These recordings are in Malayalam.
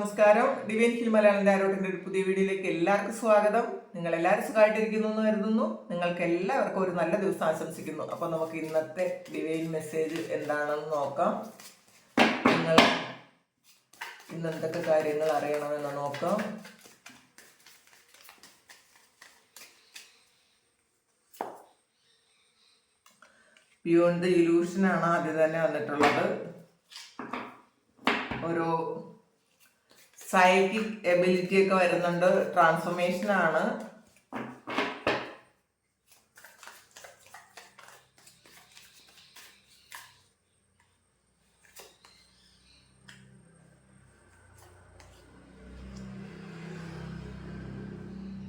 നമസ്കാരം. ഡിവൈൻ ഹിൽ മലയാളിന്റെ ആരോട്ടിന്റെ ഒരു പുതിയ വീഡിയോയിലേക്ക് എല്ലാവർക്കും സ്വാഗതം. നിങ്ങൾ എല്ലാവരും സുഖമായിട്ടിരിക്കുന്നു എന്ന് കരുതുന്നു. നിങ്ങൾക്ക് എല്ലാവർക്കും ഒരു നല്ല ദിവസം ആശംസിക്കുന്നു. അപ്പൊ നമുക്ക് ഇന്നത്തെ ഡിവൈൻ മെസ്സേജ് എന്താണെന്ന് നോക്കാം. നിങ്ങൾ ഇന്ന് എന്തൊക്കെ കാര്യങ്ങൾ അറിയണമെന്ന് നോക്കാം. ബിയോണ്ട് ദ ആണ് ആദ്യം തന്നെ വന്നിട്ടുള്ളത്. ഒരു സൈക്കിക് എബിലിറ്റി ഒക്കെ വരുന്നുണ്ട്. ട്രാൻസ്ഫോർമേഷൻ ആണ്.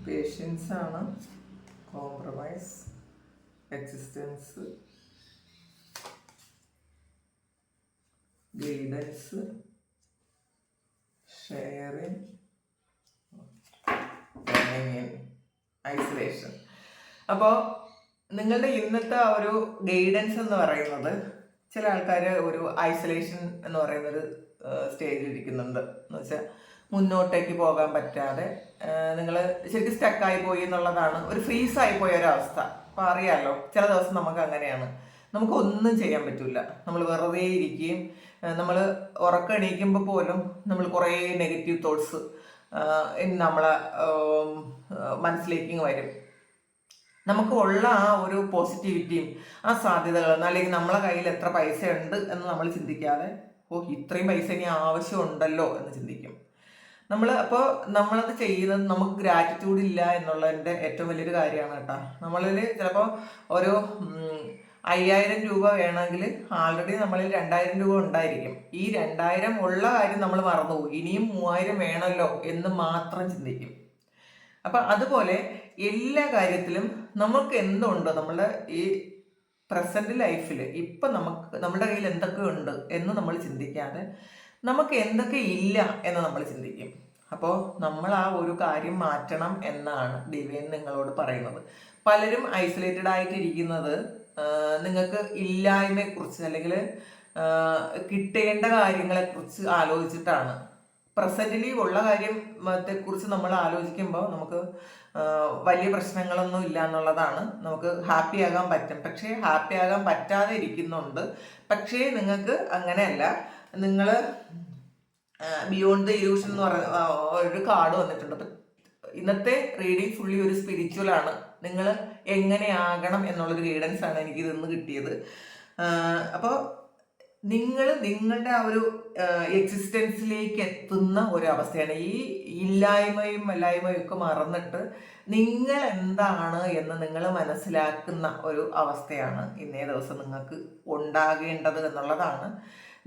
പേഷ്യൻസ് ആണ്. Compromise existence guidance sharing isolation. അപ്പോൾ നിങ്ങളുടെ ഇന്നത്തെ ഒരു ഗൈഡൻസ് എന്ന് പറയുന്നത് ചില ആൾക്കാർ ഒരു ഐസൊലേഷൻ എന്ന് പറയുന്നൊരു സ്റ്റേജിൽ ഇരിക്കുന്നുണ്ട്. എന്ന് വെച്ചാൽ മുന്നോട്ടേക്ക് പോകാൻ പറ്റാതെ നിങ്ങൾ ശരിക്കും സ്റ്റക്കായി പോയി എന്നുള്ളതാണ്. ഒരു ഫ്രീസ് ആയി പോയ ഒരവസ്ഥ. അപ്പോൾ അറിയാമല്ലോ ചില ദിവസം നമുക്ക് അങ്ങനെയാണ്. നമുക്ക് ഒന്നും ചെയ്യാൻ പറ്റില്ല നമ്മൾ വെറുതെ ഇരിക്കുകയും നമ്മൾ ഉറക്കം എണീക്കുമ്പോൾ പോലും നമ്മൾ കുറേ നെഗറ്റീവ് തോട്ട്സ് നമ്മളെ മനസ്സിലേക്ക് വരും. നമുക്ക് ഉള്ള ആ ഒരു പോസിറ്റിവിറ്റിയും ആ സാധ്യതകളും അല്ലെങ്കിൽ നമ്മളെ കയ്യിൽ എത്ര പൈസ ഉണ്ട് എന്ന് നമ്മൾ ചിന്തിക്കാതെ ഓ ഇത്രയും പൈസ ഇനി ആവശ്യമുണ്ടല്ലോ എന്ന് ചിന്തിക്കും. നമ്മൾ അപ്പോൾ നമ്മളത് ചെയ്യുന്നത് നമുക്ക് ഗ്രാറ്റിറ്റ്യൂഡ് ഇല്ല എന്നുള്ളതിന്റെ ഏറ്റവും വലിയൊരു കാര്യമാണ് കേട്ടോ. നമ്മളിൽ ചിലപ്പോൾ ഒരു അയ്യായിരം രൂപ വേണമെങ്കിൽ ആൾറെഡി നമ്മളിൽ രണ്ടായിരം രൂപ ഉണ്ടായിരിക്കും. ഈ രണ്ടായിരം ഉള്ള കാര്യം നമ്മൾ മറന്നുപോകും. ഇനിയും മൂവായിരം വേണമല്ലോ എന്ന് മാത്രം ചിന്തിക്കും. അപ്പൊ അതുപോലെ എല്ലാ കാര്യത്തിലും നമുക്ക് എന്തുണ്ട്? നമ്മുടെ ഈ പ്രസന്റ് ലൈഫിൽ ഇപ്പൊ നമുക്ക് നമ്മുടെ കയ്യിൽ എന്തൊക്കെ ഉണ്ട് എന്ന് നമ്മൾ ചിന്തിക്കാതെ നമുക്ക് എന്തൊക്കെ ഇല്ല എന്ന് നമ്മൾ ചിന്തിക്കും. അപ്പോൾ നമ്മൾ ആ ഒരു കാര്യം മാറ്റണം എന്നാണ് ദിവ്യൻ നിങ്ങളോട് പറയുന്നത്. പലരും ഐസൊലേറ്റഡ് ആയിട്ടിരിക്കുന്നത് നിങ്ങൾക്ക് ഇല്ലായ്മയെക്കുറിച്ച് അല്ലെങ്കിൽ കിട്ടേണ്ട കാര്യങ്ങളെക്കുറിച്ച് ആലോചിച്ചിട്ടാണ്. പ്രസന്റിലി ഉള്ള കാര്യത്തെ കുറിച്ച് നമ്മൾ ആലോചിക്കുമ്പോൾ നമുക്ക് വലിയ പ്രശ്നങ്ങളൊന്നും ഇല്ല എന്നുള്ളതാണ്. നമുക്ക് ഹാപ്പി ആകാൻ പറ്റും. പക്ഷേ ഹാപ്പി ആകാൻ പറ്റാതെ ഇരിക്കുന്നുണ്ട് പക്ഷേ നിങ്ങൾക്ക് അങ്ങനെയല്ല. നിങ്ങൾ ബിയോണ്ട് ദ ഇലൂഷൻ എന്ന് പറയുന്ന ഒരു കാർഡ് വന്നിട്ടുണ്ട്. ഇന്നത്തെ റീഡിങ് ഫുള്ളി ഒരു സ്പിരിച്വൽ ആണ്. നിങ്ങൾ എങ്ങനെയാകണം എന്നുള്ളൊരു ഗൈഡൻസ് ആണ് എനിക്ക് ഇതിന്ന് കിട്ടിയത്. അപ്പോൾ നിങ്ങൾ നിങ്ങളുടെ ആ ഒരു എക്സിസ്റ്റൻസിലേക്ക് എത്തുന്ന ഒരു അവസ്ഥയാണ് ഈ ഇല്ലായ്മയും അല്ലായ്മയും ഒക്കെ മറന്നിട്ട് നിങ്ങൾ എന്താണ് എന്ന് നിങ്ങൾ മനസ്സിലാക്കുന്ന ഒരു അവസ്ഥയാണ് ഇന്നേ ദിവസം നിങ്ങൾക്ക് ഉണ്ടാകേണ്ടത് എന്നുള്ളതാണ്.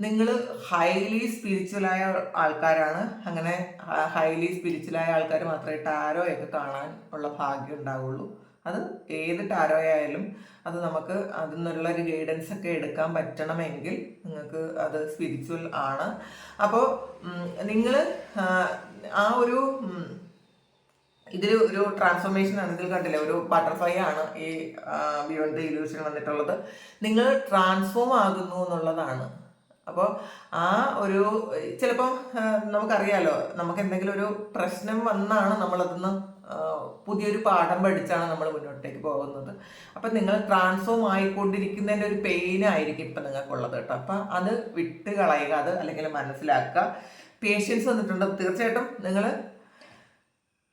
നിങ്ങൾ ഹൈലി സ്പിരിച്വലായ ആൾക്കാരാണ്. അങ്ങനെ ഹൈലി സ്പിരിച്വലായ ആൾക്കാർ മാത്രമേ ടാരോയൊക്കെ കാണാൻ ഉള്ള ഭാഗ്യം ഉണ്ടാവുള്ളൂ. അത് ഏത് ടാരോ ആയാലും അത് നമുക്ക് അതിൽ നിന്നുള്ള ഒരു ഗൈഡൻസ് ഒക്കെ എടുക്കാൻ പറ്റണമെങ്കിൽ നിങ്ങൾക്ക് അത് സ്പിരിച്വൽ ആണ്. അപ്പോൾ നിങ്ങൾ ആ ഒരു ഇതിൽ ഒരു ട്രാൻസ്ഫോർമേഷൻ ആണ് കണ്ടില്ലേ? ഒരു ബട്ടർഫ്ലൈ ആണ് ഈ ബിയോണ്ട് ഇലൂഷൻ വന്നിട്ടുള്ളത്. നിങ്ങൾ ട്രാൻസ്ഫോം ആകുന്നു എന്നുള്ളതാണ്. അപ്പോൾ ആ ഒരു ചിലപ്പം നമുക്കറിയാലോ നമുക്ക് എന്തെങ്കിലും ഒരു പ്രശ്നം വന്നാണ് നമ്മളതിന്ന് പുതിയൊരു പാഠം പഠിച്ചാണ് നമ്മൾ മുന്നോട്ടേക്ക് പോകുന്നത്. അപ്പം നിങ്ങൾ ട്രാൻസ്ഫോം ആയിക്കൊണ്ടിരിക്കുന്നതിന്റെ ഒരു പെയിൻ ആയിരിക്കും ഇപ്പം നിങ്ങൾക്കുള്ളത് കേട്ടോ. അപ്പം അത് വിട്ട് കളയുക അത് അല്ലെങ്കിൽ മനസ്സിലാക്കുക. പേഷ്യൻസ് വന്നിട്ടുണ്ട്. തീർച്ചയായിട്ടും നിങ്ങൾ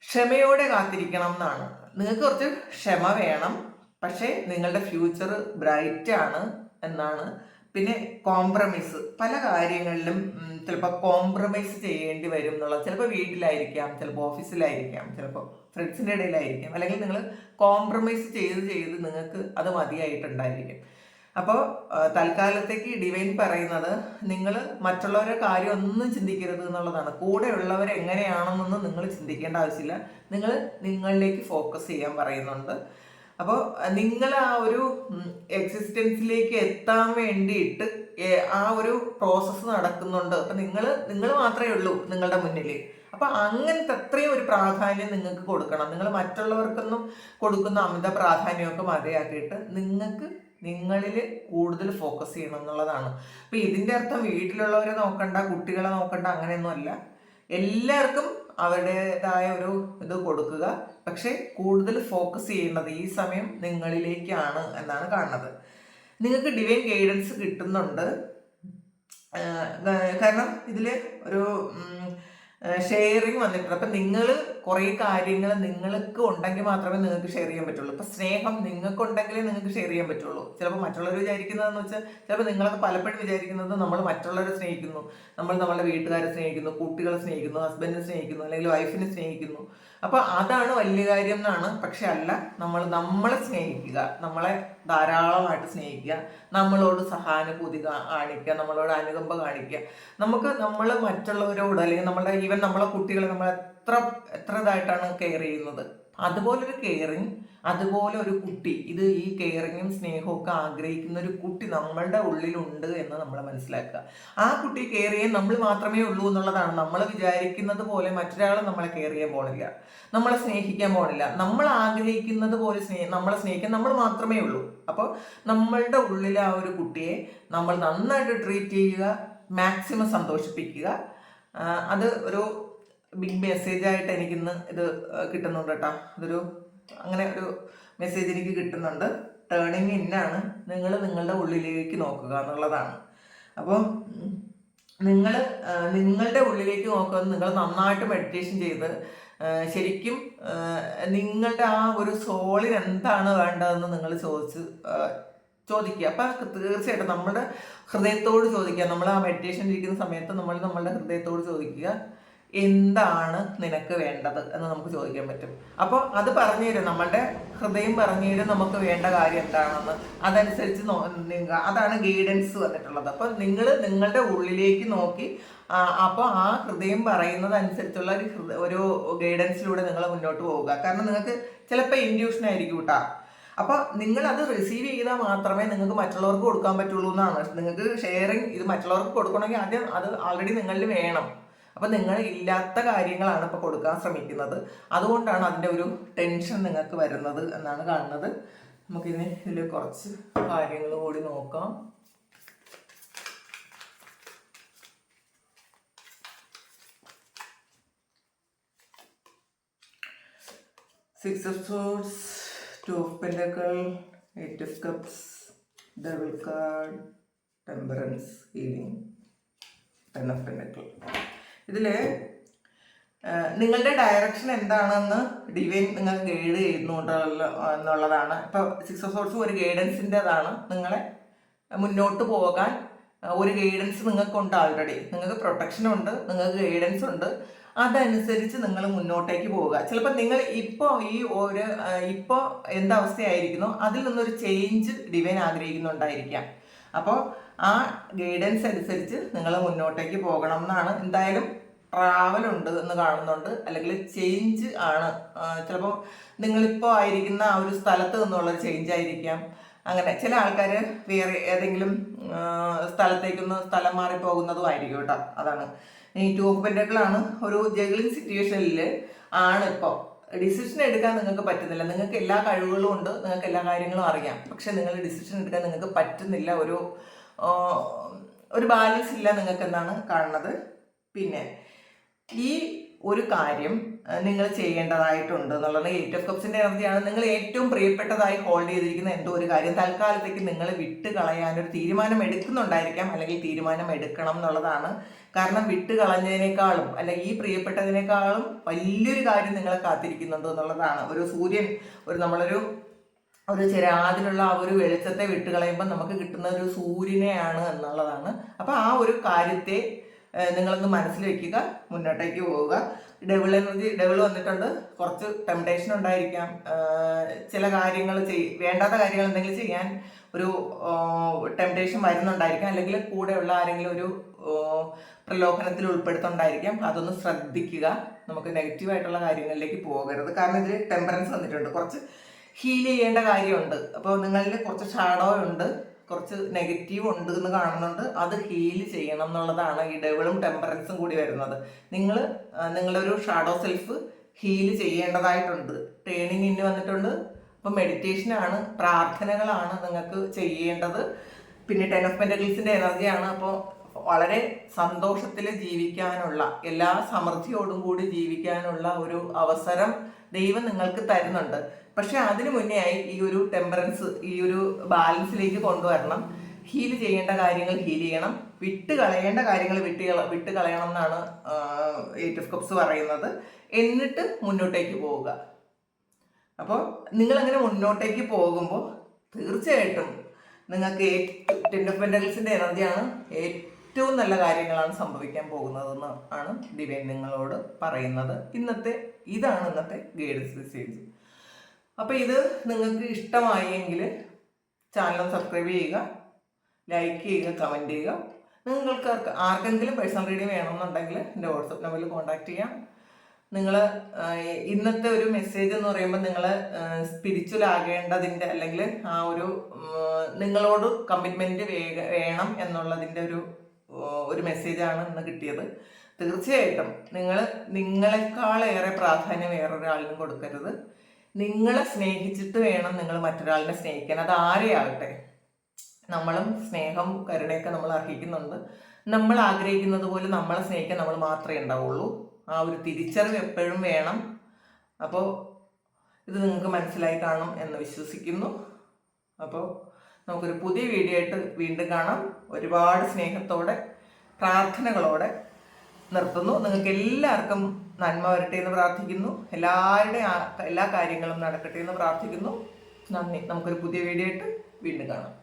ക്ഷമയോടെ കാത്തിരിക്കണം എന്നാണ്. നിങ്ങൾക്ക് കുറച്ച് ക്ഷമ വേണം. പക്ഷേ നിങ്ങളുടെ ഫ്യൂച്ചർ ബ്രൈറ്റ് ആണ് എന്നാണ് പിന്നെ കോംപ്രമൈസ് പല കാര്യങ്ങളിലും ചിലപ്പോൾ കോംപ്രമൈസ് ചെയ്യേണ്ടി വരും എന്നുള്ളത്. ചിലപ്പോൾ വീട്ടിലായിരിക്കാം ചിലപ്പോൾ ഓഫീസിലായിരിക്കാം ചിലപ്പോൾ ഫ്രണ്ട്സിന്റെ ഇടയിലായിരിക്കാം. അല്ലെങ്കിൽ നിങ്ങൾ കോംപ്രമൈസ് ചെയ്ത് ചെയ്ത് നിങ്ങൾക്ക് അത് മതിയായിട്ടുണ്ടായിരിക്കും. അപ്പോൾ തൽക്കാലത്തേക്ക് ഡിവൈൻ പറയുന്നത് നിങ്ങൾ മറ്റുള്ളവരുടെ കാര്യം ഒന്നും ചിന്തിക്കരുത് എന്നുള്ളതാണ്. കൂടെയുള്ളവർ എങ്ങനെയാണെന്നൊന്നും നിങ്ങൾ ചിന്തിക്കേണ്ട ആവശ്യമില്ല. നിങ്ങൾ നിങ്ങളിലേക്ക് ഫോക്കസ് ചെയ്യാൻ പറയുന്നുണ്ട്. അപ്പോൾ നിങ്ങൾ ആ ഒരു എക്സിസ്റ്റൻസിലേക്ക് എത്താൻ വേണ്ടിയിട്ട് ആ ഒരു പ്രോസസ്സ് നടക്കുന്നുണ്ട്. അപ്പം നിങ്ങൾ നിങ്ങൾ മാത്രമേ ഉള്ളൂ നിങ്ങളുടെ മുന്നിൽ അപ്പൊ അങ്ങനത്തെ അത്രയും ഒരു പ്രാധാന്യം നിങ്ങൾക്ക് കൊടുക്കണം. നിങ്ങൾ മറ്റുള്ളവർക്കൊന്നും കൊടുക്കുന്ന അമിത പ്രാധാന്യമൊക്കെ മതിയാക്കിയിട്ട് നിങ്ങൾക്ക് നിങ്ങളിൽ കൂടുതൽ ഫോക്കസ് ചെയ്യണം എന്നുള്ളതാണ്. അപ്പൊ ഇതിന്റെ അർത്ഥം വീട്ടിലുള്ളവരെ നോക്കണ്ട കുട്ടികളെ നോക്കണ്ട അങ്ങനെയൊന്നുമല്ല. എല്ലാവർക്കും അവരുടേതായ ഒരു ഇത് കൊടുക്കുക. പക്ഷേ കൂടുതൽ ഫോക്കസ് ചെയ്യേണ്ടത് ഈ സമയം നിങ്ങളിലേക്കാണ് എന്നാണ് കാണുന്നത്. നിങ്ങൾക്ക് ഡിവൈൻ ഗൈഡൻസ് കിട്ടുന്നുണ്ട്. കാരണം ഇതിൽ ഒരു ഷെയറിങ് വന്നിട്ടുണ്ട്. അപ്പം നിങ്ങൾ കുറേ കാര്യങ്ങൾ നിങ്ങൾക്ക് ഉണ്ടെങ്കിൽ മാത്രമേ നിങ്ങൾക്ക് ഷെയർ ചെയ്യാൻ പറ്റുള്ളൂ. ഇപ്പം സ്നേഹം നിങ്ങൾക്ക് ഉണ്ടെങ്കിലേ നിങ്ങൾക്ക് ഷെയർ ചെയ്യാൻ പറ്റുള്ളൂ. ചിലപ്പോൾ മറ്റുള്ളവർ വിചാരിക്കുന്നതെന്ന് വെച്ചാൽ ചിലപ്പോൾ നിങ്ങളൊക്കെ പലപ്പോഴും വിചാരിക്കുന്നത് നമ്മൾ മറ്റുള്ളവരെ സ്നേഹിക്കുന്നു. നമ്മൾ നമ്മളുടെ വീട്ടുകാരെ സ്നേഹിക്കുന്നു കുട്ടികളെ സ്നേഹിക്കുന്നു ഹസ്ബൻഡിനെ സ്നേഹിക്കുന്നു അല്ലെങ്കിൽ വൈഫിനെ സ്നേഹിക്കുന്നു. അപ്പോൾ അതാണ് വലിയ കാര്യം എന്നാണ്. പക്ഷെ അല്ല നമ്മൾ നമ്മളെ സ്നേഹിക്കുക നമ്മളെ ധാരാളമായിട്ട് സ്നേഹിക്കുക നമ്മളോട് സഹാനുഭൂതി കാണിക്കുക നമ്മളോട് അനുകമ്പ കാണിക്കുക. നമുക്ക് നമ്മൾ മറ്റുള്ളവരോട് അല്ലെങ്കിൽ നമ്മുടെ ഈവൻ നമ്മളെ കുട്ടികളെ നമ്മൾ എത്ര എത്ര ഇതായിട്ടാണ് കെയർ ചെയ്യുന്നത്? അതുപോലൊരു കെയറിങ് അതുപോലെ ഒരു കുട്ടി. ഇത് ഈ കെയറിങ്ങും സ്നേഹവും ഒക്കെ ആഗ്രഹിക്കുന്ന ഒരു കുട്ടി നമ്മളുടെ ഉള്ളിലുണ്ട് എന്ന് നമ്മൾ മനസ്സിലാക്കുക. ആ കുട്ടി കെയർ ചെയ്യാൻ നമ്മൾ മാത്രമേ ഉള്ളൂ എന്നുള്ളതാണ്. നമ്മൾ വിചാരിക്കുന്നത് പോലെ മറ്റൊരാൾ നമ്മളെ കെയർ ചെയ്യാൻ പോണില്ല. നമ്മളെ സ്നേഹിക്കാൻ പോണില്ല. നമ്മൾ ആഗ്രഹിക്കുന്നത് പോലെ സ്നേഹ നമ്മളെ സ്നേഹിക്കാൻ നമ്മൾ മാത്രമേ ഉള്ളൂ. അപ്പോൾ നമ്മളുടെ ഉള്ളിലെ ആ ഒരു കുട്ടിയെ നമ്മൾ നന്നായിട്ട് ട്രീറ്റ് ചെയ്യുക മാക്സിമം സന്തോഷിപ്പിക്കുക. അത് ഒരു ബിഗ് മെസ്സേജ് ആയിട്ട് എനിക്കിന്ന് ഇത് കിട്ടുന്നുണ്ട് കേട്ടോ. ഇതൊരു അങ്ങനെ ഒരു മെസ്സേജ് എനിക്ക് കിട്ടുന്നുണ്ട്. ടേണിങ് ഇന്നാണ് നിങ്ങൾ നിങ്ങളുടെ ഉള്ളിലേക്ക് നോക്കുക എന്നുള്ളതാണ്. അപ്പോൾ നിങ്ങൾ നിങ്ങളുടെ ഉള്ളിലേക്ക് നോക്കുക. നിങ്ങൾ നന്നായിട്ട് മെഡിറ്റേഷൻ ചെയ്ത് ശരിക്കും നിങ്ങളുടെ ആ ഒരു സോളിന് എന്താണ് വേണ്ടതെന്ന് നിങ്ങൾ ചോദിച്ച് ചോദിക്കുക. അപ്പം തീർച്ചയായിട്ടും നമ്മുടെ ഹൃദയത്തോട് ചോദിക്കുക. നമ്മൾ ആ മെഡിറ്റേഷൻ ഇരിക്കുന്ന സമയത്ത് നമ്മൾ നമ്മളുടെ ഹൃദയത്തോട് ചോദിക്കുക. എന്താണ് നിനക്ക് വേണ്ടത് എന്ന് നമുക്ക് ചോദിക്കാൻ പറ്റും. അപ്പോൾ അത് പറഞ്ഞു തരും. നമ്മളുടെ ഹൃദയം പറഞ്ഞു തരും നമുക്ക് വേണ്ട കാര്യം എന്താണെന്ന്. അതനുസരിച്ച് അതാണ് ഗൈഡൻസ് വന്നിട്ടുള്ളത്. അപ്പോൾ നിങ്ങൾ നിങ്ങളുടെ ഉള്ളിലേക്ക് നോക്കി അപ്പോൾ ആ ഹൃദയം പറയുന്നത് അനുസരിച്ചുള്ള ഒരു ഒരു ഗൈഡൻസിലൂടെ നിങ്ങൾ മുന്നോട്ട് പോവുക. കാരണം നിങ്ങൾക്ക് ചിലപ്പോൾ ഇൻഡ്യൂഷൻ ആയിരിക്കും കേട്ടോ അപ്പോൾ നിങ്ങൾ അത് റിസീവ് ചെയ്താൽ മാത്രമേ നിങ്ങൾക്ക് മറ്റുള്ളവർക്ക് കൊടുക്കാൻ പറ്റുള്ളൂ എന്നാണ്. നിങ്ങൾക്ക് ഷെയറിങ് ഇത് മറ്റുള്ളവർക്ക് കൊടുക്കണമെങ്കിൽ ആദ്യം അത് ആൾറെഡി നിങ്ങളിൽ വേണം. അപ്പം നിങ്ങൾ ഇല്ലാത്ത കാര്യങ്ങളാണ് ഇപ്പോൾ കൊടുക്കാൻ ശ്രമിക്കുന്നത്. അതുകൊണ്ടാണ് അതിന്റെ ഒരു ടെൻഷൻ നിങ്ങൾക്ക് വരുന്നത് എന്നാണ് കാണുന്നത്. നമുക്കിനി ഇതിൽ കുറച്ച് കാര്യങ്ങൾ കൂടി നോക്കാം. Six of swords two of pentacles eight of cups double card temperance healing ten of pentacle ഇതിൽ നിങ്ങളുടെ ഡയറക്ഷൻ എന്താണെന്ന് ഡിവൈൻ നിങ്ങൾ ഗൈഡ് ചെയ്യുന്നുണ്ടല്ലോ എന്നുള്ളതാണ്. ഇപ്പോൾ സിക്സ് ഓഫ് സോർട്സും ഒരു ഗൈഡൻസിന്റെതാണ് നിങ്ങളെ മുന്നോട്ട് പോകാൻ ഒരു ഗൈഡൻസ് നിങ്ങൾക്കുണ്ട് ആൾറെഡി നിങ്ങൾക്ക് പ്രൊട്ടക്ഷൻ ഉണ്ട് നിങ്ങൾക്ക് ഗൈഡൻസ് ഉണ്ട്. അതനുസരിച്ച് നിങ്ങൾ മുന്നോട്ടേക്ക് പോവുക. ചിലപ്പോൾ നിങ്ങൾ ഇപ്പോൾ ഈ ഒരു ഇപ്പോൾ എന്തവസ്ഥയായിരിക്കുന്നോ അതിൽ നിന്നൊരു ചേഞ്ച് ഡിവൈൻ ആഗ്രഹിക്കുന്നുണ്ടായിരിക്കാം. അപ്പോൾ ആ ഗൈഡൻസ് അനുസരിച്ച് നിങ്ങൾ മുന്നോട്ടേക്ക് പോകണം എന്നാണ് എന്തായാലും ട്രാവൽ ഉണ്ട് എന്ന് കാണുന്നുണ്ട്. അല്ലെങ്കിൽ ചേഞ്ച് ആണ്. ചിലപ്പോൾ നിങ്ങളിപ്പോൾ ആയിരിക്കുന്ന ആ ഒരു സ്ഥലത്ത് നിന്നുള്ള ചേഞ്ച് ആയിരിക്കാം. അങ്ങനെ ചില ആൾക്കാർ വേറെ ഏതെങ്കിലും സ്ഥലത്തേക്കൊന്ന് സ്ഥലം മാറി പോകുന്നതും ആയിരിക്കും കേട്ടോ. അതാണ്. ഈ ടൂ ഒരു ജഗ്ലിംഗ് സിറ്റുവേഷനിൽ ആണ് ഇപ്പോൾ ഡിസിഷൻ എടുക്കാൻ നിങ്ങൾക്ക് പറ്റുന്നില്ല. നിങ്ങൾക്ക് എല്ലാ കഴിവുകളും ഉണ്ട്. നിങ്ങൾക്ക് എല്ലാ കാര്യങ്ങളും അറിയാം. പക്ഷെ നിങ്ങൾ ഡിസിഷൻ എടുക്കാൻ നിങ്ങൾക്ക് പറ്റുന്നില്ല. ഒരു ഒരു ബാലൻസ് ഇല്ല നിങ്ങൾക്ക് എന്നാണ് കാണുന്നത്. പിന്നെ ഈ ഒരു കാര്യം നിങ്ങൾ ചെയ്യേണ്ടതായിട്ടുണ്ട് എന്നുള്ളത് എയ്റ്റ് ഓഫ് കപ്സിന്റെ എനർജിയാണ് നിങ്ങൾ ഏറ്റവും പ്രിയപ്പെട്ടതായി ഹോൾഡ് ചെയ്തിരിക്കുന്ന എന്തോ ഒരു കാര്യം തൽക്കാലത്തേക്ക് നിങ്ങൾ വിട്ട് കളയാനൊരു തീരുമാനം എടുക്കുന്നുണ്ടായിരിക്കാം അല്ലെങ്കിൽ തീരുമാനം എടുക്കണം എന്നുള്ളതാണ്. കാരണം വിട്ട് കളഞ്ഞതിനേക്കാളും അല്ലെങ്കിൽ ഈ പ്രിയപ്പെട്ടതിനേക്കാളും വലിയൊരു കാര്യം നിങ്ങളെ കാത്തിരിക്കുന്നുണ്ട് എന്നുള്ളതാണ്. ഒരു സൂര്യൻ ഒരു നമ്മളൊരു ഒരു ചിരാതിലുള്ള ആ ഒരു വെളിച്ചത്തെ വിട്ടുകളയുമ്പോൾ നമുക്ക് കിട്ടുന്ന ഒരു സൂര്യനെയാണ് എന്നുള്ളതാണ്. അപ്പോൾ ആ ഒരു കാര്യത്തെ നിങ്ങളൊന്ന് മനസ്സിൽ വെക്കുക മുന്നോട്ടേക്ക് പോവുക. ഡെവിൾ എനർജി ഡെവിൾ വന്നിട്ടുണ്ട്. കുറച്ച് ടെംപ്ടേഷൻ ഉണ്ടായിരിക്കാം. ചില കാര്യങ്ങൾ ചെയ് വേണ്ടാത്ത കാര്യങ്ങൾ എന്തെങ്കിലും ചെയ്യാൻ ഒരു ടെംപ്ടേഷൻ വരുന്നുണ്ടായിരിക്കാം. അല്ലെങ്കിൽ കൂടെയുള്ള ആരെങ്കിലും ഒരു പ്രലോഭനത്തിൽ ഉൾപ്പെടുത്തുണ്ടായിരിക്കാം അതൊന്ന് ശ്രദ്ധിക്കുക. നമുക്ക് നെഗറ്റീവായിട്ടുള്ള കാര്യങ്ങളിലേക്ക് പോകരുത്. കാരണം ഇതിൽ ടെമ്പറൻസ് വന്നിട്ടുണ്ട്. കുറച്ച് ഹീൽ ചെയ്യേണ്ട കാര്യമുണ്ട്. അപ്പോൾ നിങ്ങളിൽ കുറച്ച് ഷാഡോ ഉണ്ട് കുറച്ച് നെഗറ്റീവ് ഉണ്ട് എന്ന് കാണുന്നുണ്ട്. അത് ഹീൽ ചെയ്യണം എന്നുള്ളതാണ് ഈ ഡെവിളും ടെമ്പറൻസും കൂടി വരുന്നത്. നിങ്ങൾ നിങ്ങളുടെ ഒരു ഷാഡോ സെൽഫ് ഹീൽ ചെയ്യേണ്ടതായിട്ടുണ്ട്. ട്രെയിനിങ് ഇന്ന് വന്നിട്ടുണ്ട്. അപ്പോൾ മെഡിറ്റേഷനാണ് പ്രാർത്ഥനകളാണ് നിങ്ങൾക്ക് ചെയ്യേണ്ടത്. പിന്നെ ടെൻ ഓഫ് പെന്റക്കിൾസിന്റെ എനർജിയാണ് അപ്പോൾ വളരെ സന്തോഷത്തിൽ ജീവിക്കാനുള്ള എല്ലാ സമൃദ്ധിയോടും കൂടി ജീവിക്കാനുള്ള ഒരു അവസരം ദൈവം നിങ്ങൾക്ക് തരുന്നുണ്ട്. പക്ഷെ അതിനു മുന്നേ ആയി ഈ ഒരു ടെമ്പറൻസ് ഈ ഒരു ബാലൻസിലേക്ക് കൊണ്ടുവരണം. ഹീൽ ചെയ്യേണ്ട കാര്യങ്ങൾ ഹീൽ ചെയ്യണം. വിട്ട് കളയേണ്ട കാര്യങ്ങൾ വിട്ട് വിട്ട് കളയണം എന്നാണ് എയ്റ്റ് ഓഫ് കപ്സ് പറയുന്നത്. എന്നിട്ട് മുന്നോട്ടേക്ക് പോവുക. അപ്പോൾ നിങ്ങൾ അങ്ങനെ മുന്നോട്ടേക്ക് പോകുമ്പോൾ തീർച്ചയായിട്ടും നിങ്ങൾക്ക് ടെൻ ഓഫ് എനർജിയാണ് ഏറ്റവും നല്ല കാര്യങ്ങളാണ് സംഭവിക്കാൻ പോകുന്നതെന്ന് ആണ് ദിവ്യൻ നിങ്ങളോട് പറയുന്നത്. ഇന്നത്തെ ഇതാണ് ഇന്നത്തെ ഗൈഡൻസ് മെസ്സേജ്. അപ്പോൾ ഇത് നിങ്ങൾക്ക് ഇഷ്ടമായെങ്കിൽ ചാനൽ സബ്സ്ക്രൈബ് ചെയ്യുക ലൈക്ക് ചെയ്യുക കമന്റ് ചെയ്യുക. നിങ്ങൾക്ക് ആർക്കെങ്കിലും പേഴ്സണൽ റീഡിംഗ് വേണമെന്നുണ്ടെങ്കിൽ എന്റെ വാട്സപ്പ് നമ്പറിൽ കോൺടാക്ട് ചെയ്യാം. നിങ്ങൾ ഇന്നത്തെ ഒരു മെസ്സേജ് എന്ന് പറയുമ്പോൾ നിങ്ങൾ സ്പിരിച്വൽ ആകേണ്ടതിന്റെ അല്ലെങ്കിൽ ആ ഒരു നിങ്ങളോട് കമ്മിറ്റ്മെന്റ് വേണം എന്നുള്ളതിന്റെ ഒരു ഒരു മെസ്സേജാണ് ഇന്ന് കിട്ടിയത്. തീർച്ചയായിട്ടും നിങ്ങൾ നിങ്ങളെക്കാളേറെ പ്രാധാന്യം വേറൊരാളിനും കൊടുക്കരുത്. നിങ്ങളെ സ്നേഹിച്ചിട്ട് വേണം നിങ്ങൾ മറ്റൊരാളിനെ സ്നേഹിക്കാൻ. അത് ആരെയാകട്ടെ? നമ്മളും സ്നേഹം കരുണയൊക്കെ നമ്മൾ അർഹിക്കുന്നുണ്ട്. നമ്മൾ ആഗ്രഹിക്കുന്നത് പോലെ നമ്മളെ സ്നേഹിക്കാൻ നമ്മൾ മാത്രമേ ഉണ്ടാവുള്ളൂ. ആ ഒരു തിരിച്ചറിവ് എപ്പോഴും വേണം. അപ്പോൾ ഇത് നിങ്ങൾക്ക് മനസ്സിലായി കാണും എന്ന് വിശ്വസിക്കുന്നു. അപ്പോൾ നമുക്കൊരു പുതിയ വീഡിയോ ആയിട്ട് വീണ്ടും കാണാം. ഒരുപാട് സ്നേഹത്തോടെ പ്രാർത്ഥനകളോടെ നിർത്തുന്നു. നിങ്ങൾക്ക് എല്ലാവർക്കും നന്മ വരട്ടെ എന്ന് പ്രാർത്ഥിക്കുന്നു. എല്ലാവരുടെ എല്ലാ കാര്യങ്ങളും നടക്കട്ടെ എന്ന് പ്രാർത്ഥിക്കുന്നു. നന്ദി. നമുക്കൊരു പുതിയ വീഡിയോ ആയിട്ട് വീണ്ടും കാണാം.